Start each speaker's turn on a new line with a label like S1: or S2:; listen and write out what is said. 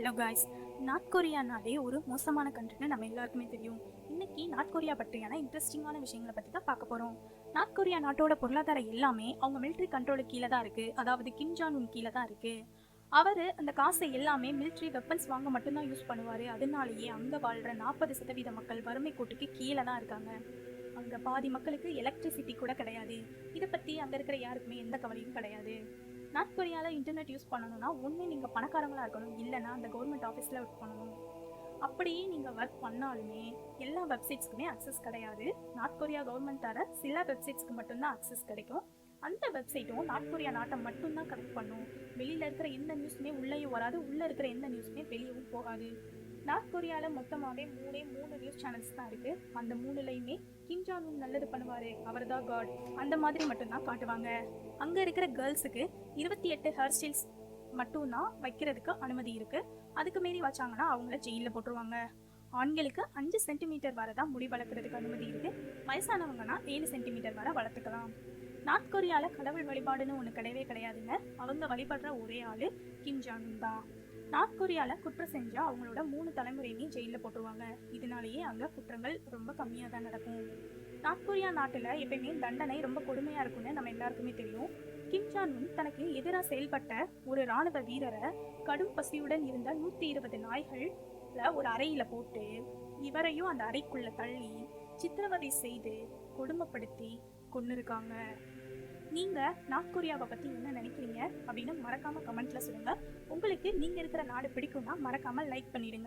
S1: Hello guys north கொரியானாலே ஒரு மோசமான கண்ட்ரின்னு நம்ம எல்லாருக்குமே தெரியும். இன்னைக்கு நார்த் கொரியா பற்றியான இன்ட்ரெஸ்டிங்கான விஷயங்களை பற்றி தான் பார்க்க போகிறோம் நார்த் கொரியா நாட்டோட பொருளாதாரம் எல்லாமே அவங்க மிலிட்ரி கண்ட்ரோலுக்கு கீழே தான் இருக்குது அதாவது கிம் ஜான் உன் கீழே தான் இருக்குது அவர் அந்த காசை எல்லாமே மிலிட்ரி வெப்பன்ஸ் வாங்க மட்டும்தான் யூஸ் பண்ணுவார். அதனாலேயே அங்கே வாழ்கிற நாற்பது சதவீத மக்கள் வறுமை கோட்டுக்கு கீழே தான் இருக்காங்க. அங்கே பாதி மக்களுக்கு எலக்ட்ரிசிட்டி கூட கிடையாது. இதை பற்றி அங்கே இருக்கிற யாருக்குமே எந்த கவலையும் கிடையாது. நார்த் கொரியாவில் இன்டர்நெட் யூஸ் பண்ணணும்னா ஒன்று நீங்கள் பணக்காரங்களா இருக்கணும் இல்லைன்னா அந்த கவர்மெண்ட் ஆஃபீஸில் ஒர்க் பண்ணணும். அப்படியே நீங்கள் ஒர்க் பண்ணாலுமே எல்லா வெப்சைட்ஸ்க்குமே அக்சஸ் கிடையாது. நார்த் கொரியா கவர்மெண்ட் தர சில வெப்சைட்ஸ்க்கு மட்டும்தான் அக்சஸ் கிடைக்கும். அந்த வெப்சைட்டும் நார்த் கொரியா நாட்டை மட்டும்தான் கனெக்ட் பண்ணும். வெளியில் இருக்கிற எந்த நியூஸுமே உள்ளேயும் வராது. உள்ளே இருக்கிற எந்த நியூஸுமே வெளியவும் போகாது. நார்த் கொரியாவில் மொத்தமாகவே மூணே மூணு நியூஸ் சேனல்ஸ் தான் இருக்குது அந்த மூணுலையுமே கிம் நல்லது பண்ணுவார். அவர் தான் காட் அந்த மாதிரி மட்டும்தான் காட்டுவாங்க. அங்கே இருக்கிற கேர்ள்ஸுக்கு இருபத்தி எட்டு ஹேர் ஸ்டைல்ஸ் மட்டும்தான் வைக்கிறதுக்கு அனுமதி இருக்குது அதுக்கு மீறி வச்சாங்கன்னா அவங்கள ஜெயிலில் போட்டுருவாங்க. ஆண்களுக்கு அஞ்சு சென்டிமீட்டர் வரை தான் முடி வளர்க்குறதுக்கு அனுமதி இருக்குது வயசானவங்கன்னா ஏழு சென்டிமீட்டர் வரை வளர்த்துக்கலாம். நார்த் கொரியாவில் கடவுள் வழிபாடுன்னு ஒன்று கிடையவே கிடையாதுங்க. அவங்க வழிபடுற ஒரே ஆள் கிம் ஜான் தான். நார்த் கொரியாவில் குற்றம் செஞ்சால் அவங்களோட மூணு தலைமுறையுமே ஜெயிலில் போட்டுருவாங்க. இதனாலேயே அங்கே குற்றங்கள் ரொம்ப கம்மியாக தான் நடக்கும். நார்த் கொரியா நாட்டில் எப்பயுமே தண்டனை ரொம்ப கொடுமையாக இருக்கும்னு நம்ம எல்லாருக்குமே தெரியும். கிம் ஜான் உன் தனக்கு எதிராக செயல்பட்ட ஒரு ராணுவ வீரரை கடும் பசியுடன் இருந்த நூற்றி இருபது நாய்கள் ஒரு அறையில் போட்டு இவரையும் அந்த அறைக்குள்ள தள்ளி சித்திரவதை செய்து கொடுமைப்படுத்தி கொண்டு இருக்காங்க நீங்க நார்த் கொரியாவை பத்தி என்ன நினைக்கிறீங்க? அப்படின்னு மறக்காம கமெண்ட்ல சொல்லுங்க. உங்களுக்கு நீங்க இருக்கிற நாடு பிடிக்கும்னா மறக்காம லைக் பண்ணிடுங்க.